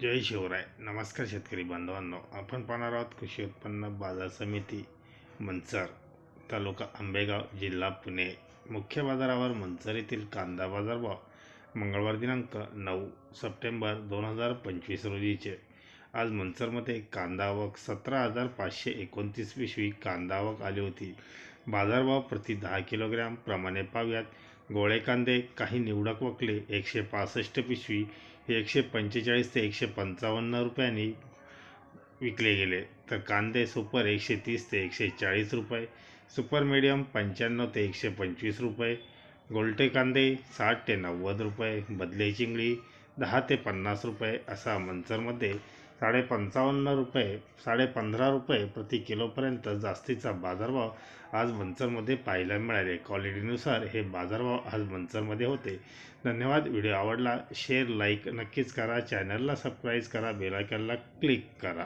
जय शिवराय. नमस्कार शेतकरी बांधवांनो. आपण पाहणार आहोत कृषी उत्पन्न बाजार समिती मंचर तालुका आंबेगाव जिल्हा पुणे. मुख्य बाजारावर मंचर येथील कांदा बाजारभाव मंगळवार दिनांक नऊ सप्टेंबर दोन हजार पंचवीस रोजीचे. आज मंचरमध्ये कांदा आवक सतरा हजार पाचशे एकोणतीस पिशवी कांदा आवक आली होती. बाजारभाव प्रति दहा किलोग्रॅम प्रमाणे पाव्यात गोळे कांदे काही निवडक वकले एकशे पासष्ट पिशवी हे एकशे पंचेचाळीस ते एकशे पंचावन्न रुपयांनी विकले गेले. तर कांदे सुपर एकशे तीस ते एकशे चाळीस रुपये सुपर मीडियम पंच्याण्णव ते एकशे पंचवीस रुपये गोलटे कांदे साठ ते नव्वद रुपये बदले चिंगळी दहा ते पन्नास रुपये असा मंचरमध्ये साडे पंचावन्न रुपये साडे पंधरा रुपये प्रति किलोपर्यंत जास्तीचा बाजारभाव आज मंचरमध्ये पाहायला मिळाले. क्वालिटीनुसार हे बाजारभाव आज मंचरमध्ये होते. धन्यवाद. व्हिडिओ आवडला शेअर लाईक नक्कीच करा. चॅनलला सबस्क्राईब करा बेलायकनला क्लिक करा.